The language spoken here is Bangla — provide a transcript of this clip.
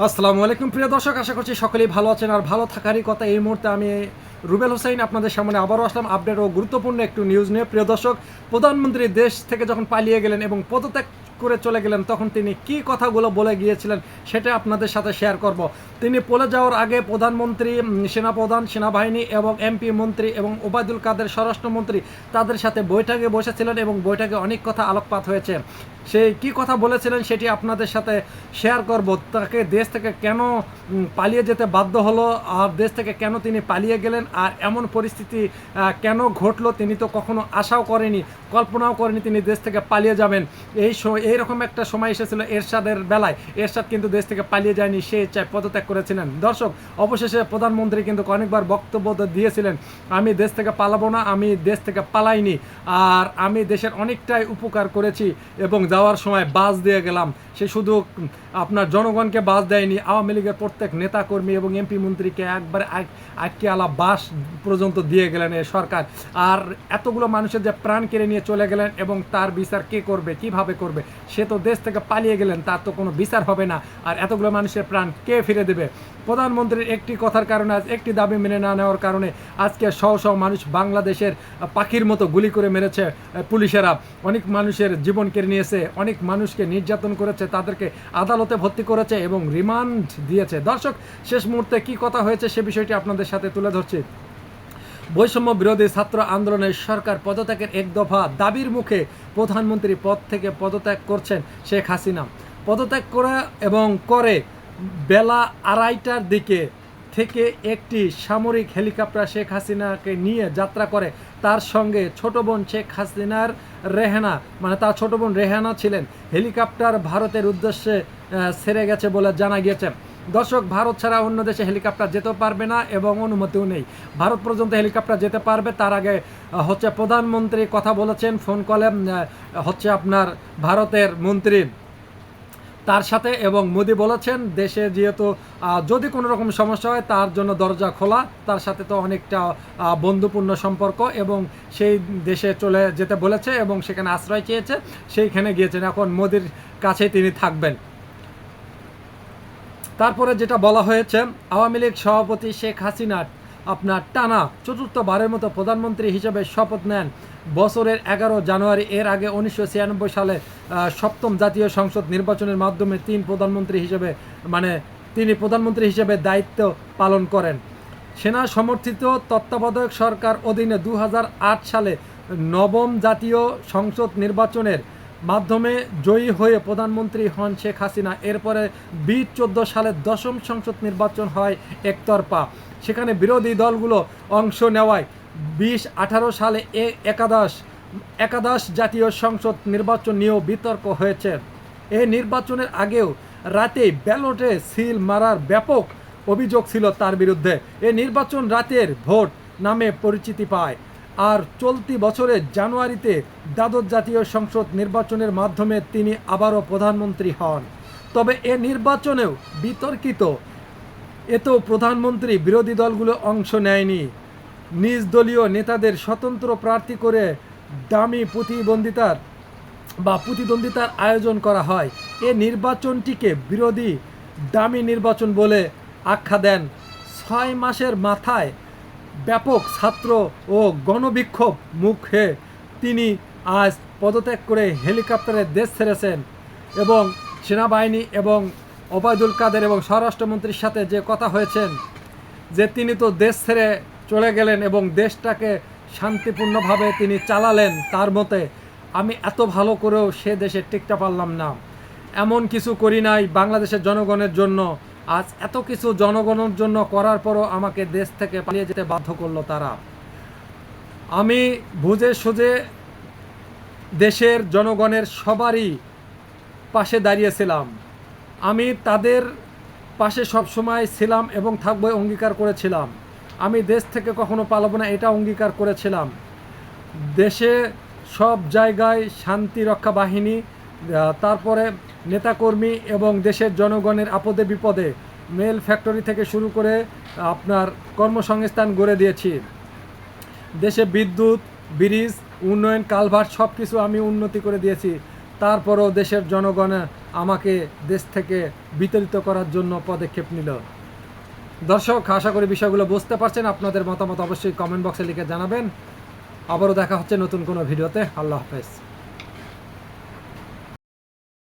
আসসালামু আলাইকুম প্রিয় দর্শক, আশা করছি সকলেই ভালো আছেন আর ভালো থাকারই কথা। এই মুহূর্তে আমি রুবেল হোসেন, আপনাদের সামনে আবারও আসলাম আপডেট ও গুরুত্বপূর্ণ একটু নিউজ নিয়ে। প্রিয় দর্শক, প্রধানমন্ত্রী দেশ থেকে যখন পালিয়ে গেলেন এবং পদত্যাগ করে চলে গেলেন, তখন তিনি কি কথাগুলো বলে গিয়েছিলেন সেটা আপনাদের সাথে শেয়ার করব। তিনি পলে যাওয়ার আগে প্রধানমন্ত্রী সেনাপ্রধান, সেনাবাহিনী এবং এমপি মন্ত্রী এবং ওবায়দুল কাদের স্বরাষ্ট্রমন্ত্রী তাদের সাথে বৈঠকে বসেছিলেন এবং বৈঠকে অনেক কথা আলোকপাত হয়েছে। সেই কি কথা বলেছিলেন সেটি আপনাদের সাথে শেয়ার করব। তাকে দেশ থেকে কেন পালিয়ে যেতে বাধ্য হলো আর দেশ থেকে কেন তিনি পালিয়ে গেলেন আর এমন পরিস্থিতি কেন ঘটলো তিনি তো কখনো আশাও করেনি, কল্পনাও করেনি তিনি দেশ থেকে পালিয়ে যাবেন। এই স- এইরকম একটা সময় এসেছিল এরশাদের বেলায়। এরশাদ কিন্তু দেশ থেকে পালিয়ে যায়নি, সে চাই পদত্যাগ করেছিলেন। দর্শক, অবশেষে প্রধানমন্ত্রী কিন্তু অনেকবার বক্তব্য দিয়েছিলেন, আমি দেশ থেকে পালাবো না, আমি দেশ থেকে পালাইনি। আর আমি দেশের অনেকটাই উপকার করেছি এবং যাওয়ার সময় বাস দিয়ে গেলাম। সে শুধু আপনার জনগণকে বাস দেয়নি, আওয়ামী লীগের প্রত্যেক নেতাকর্মী এবং এমপি মন্ত্রীকে একবারে আটকে আলা বাস পর্যন্ত দিয়ে গেলেন এই সরকার। আর এতগুলো মানুষের যে প্রাণ কেড়ে নিয়ে চলে গেলেন এবং তার বিচার কে করবে, কীভাবে করবে সে তো দেশ থেকে পালিয়ে গেলেন, তার তো কোনো বিচার হবে না। আর এতগুলো মানুষের প্রাণ কে ফিরে দেবে? প্রধানমন্ত্রীর একটি কথার কারণে আজ একটি দাবি মেনে না নেওয়ার কারণে আজকে শহ শহ মানুষ বাংলাদেশের পাখির মতো গুলি করে মেরেছে পুলিশেরা। অনেক মানুষের জীবন কেড়ে নিয়েছে, অনেক মানুষকে নির্যাতন করেছে, তাদেরকে আদালতে ভর্তি করেছে এবং রিমান্ড দিয়েছে। দর্শক, শেষ মুহূর্তে কি কথা হয়েছে সে বিষয়টি আপনাদের সাথে তুলে ধরছি। বৈষম্য বিরোধী ছাত্র আন্দোলনের সরকার পদত্যাগের এক দফা দাবির মুখে প্রধানমন্ত্রী পদ থেকে পদত্যাগ করছেন শেখ হাসিনা। পদত্যাগ করা এবং করে বেলা আড়াইটার দিকে থেকে একটি সামরিক হেলিকপ্টার শেখ হাসিনাকে নিয়ে যাত্রা করে। তার সঙ্গে ছোট বোন শেখ হাসিনার রেহানা মানে তার ছোট বোন রেহানা ছিলেন। হেলিকপ্টার ভারতের উদ্দেশ্যে ছেড়ে গেছে বলে জানা গিয়েছে। দর্শক, ভারত ছাড়া অন্য দেশে হেলিকপ্টার যেতে পারবে না এবং অনুমতিও নেই। ভারত পর্যন্ত হেলিকপ্টার যেতে পারবে, তার আগে হচ্ছে প্রধানমন্ত্রী কথা বলেছেন, ফোন কলে হচ্ছে আপনার ভারতের মন্ত্রী। তার সাথে এবং মোদি বলেছেন, দেশে যেহেতু যদি কোনো রকম সমস্যা হয়, তার জন্য দরজা খোলা। তার সাথে তো অনেকটা বন্ধুপূর্ণ সম্পর্ক এবং সেই দেশে চলে যেতে বলেছে এবং সেখানে আশ্রয় চেয়েছে, সেইখানে গিয়েছেন। এখন মোদির কাছে তিনি থাকবেন। তারপরে যেটা বলা হয়েছে, আওয়ামী লীগ সভাপতি শেখ হাসিনা আপনার টানা চতুর্থবারের মতো প্রধানমন্ত্রী হিসেবে শপথ নেন। বছরের এগারো জানুয়ারি, এর আগে উনিশশো ছিয়ানব্বই সালে সপ্তম জাতীয় সংসদ নির্বাচনের মাধ্যমে তিন প্রধানমন্ত্রী হিসেবে মানে তিনি প্রধানমন্ত্রী হিসেবে দায়িত্ব পালন করেন। সেনা সমর্থিত তত্ত্বাবধায়ক সরকার অধীনে দু হাজার আট সালে নবম জাতীয় সংসদ নির্বাচনের মাধ্যমে জয়ী হয়ে প্রধানমন্ত্রী হন শেখ হাসিনা। এরপরে বিশ চোদ্দ সালের দশম সংসদ নির্বাচন হয় একতরফা। সেখানে বিরোধী দলগুলো অংশ নেওয়ায়। বিশ আঠারো সালে এ একাদশ একাদশ জাতীয় সংসদ নির্বাচন নিয়েও বিতর্ক হয়েছে। এই নির্বাচনের আগেও রাতে ব্যালটে সিল মারার ব্যাপক অভিযোগ ছিল তার বিরুদ্ধে। এই নির্বাচন রাতের ভোট নামে পরিচিতি পায়। আর চলতি বছরের জানুয়ারিতে দ্বাদশ জাতীয় সংসদ নির্বাচনের মাধ্যমে তিনি আবারও প্রধানমন্ত্রী হন। তবে এ নির্বাচনেও বিতর্কিত। এতেও প্রধানমন্ত্রী বিরোধী দলগুলো অংশ নেয়নি। নিজ দলীয় নেতাদের স্বতন্ত্র প্রার্থী করে দামি প্রতিদ্বন্দ্বিতার বা প্রতিদ্বন্দ্বিতার আয়োজন করা হয়। এ নির্বাচনটিকে বিরোধী দামি নির্বাচন বলে আখ্যা দেন। ছয় মাসের মাথায় ব্যাপক ছাত্র ও গণবিক্ষোভ মুখে তিনি আজ পদত্যাগ করে হেলিকপ্টারে দেশ ছেড়েছেন এবং সেনাবাহিনী এবং ওবায়দুল কাদের এবং স্বরাষ্ট্রমন্ত্রীর সাথে যে কথা হয়েছেন, যে তিনি তো দেশ ছেড়ে চলে গেলেন এবং দেশটাকে শান্তিপূর্ণভাবে তিনি চালালেন তার মতে, আমি এত ভালো করেও সে দেশে টিকতে পারলাম না। এমন কিছু করি নাই বাংলাদেশের জনগণের জন্য আজ এত কিছু জনগণের জন্য করার পরও আমাকে দেশ থেকে পালিয়ে যেতে বাধ্য করল তারা। আমি বুঝে সুঝে দেশের জনগণের সবারই পাশে দাঁড়িয়েছিলাম। আমি তাদের পাশে সবসময় ছিলাম এবং থাকব অঙ্গীকার করেছিলাম। আমি দেশ থেকে কখনো পালাবো না, এটা অঙ্গীকার করেছিলাম। দেশে সব জায়গায় শান্তি রক্ষা বাহিনী তারপরে নেতাকর্মী এবং দেশের জনগণের আপদে বিপদে মেল ফ্যাক্টরি থেকে শুরু করে আপনার কর্মসংস্থান গড়ে দিয়েছি। দেশে বিদ্যুৎ, ব্রিজ, উন্নয়ন, কালভার্ট সব কিছু আমি উন্নতি করে দিয়েছি। তারপরও দেশের জনগণের আমাকে দেশ থেকে বিতাড়িত করার জন্য পদক্ষেপ নিল। দর্শক, আশা করি বিষয়গুলো বুঝতে পারছেন। আপনাদের মতামত অবশ্যই কমেন্ট বক্সে লিখে জানাবেন। আবারও দেখা হচ্ছে নতুন কোনো ভিডিওতে। আল্লাহ হাফেজ।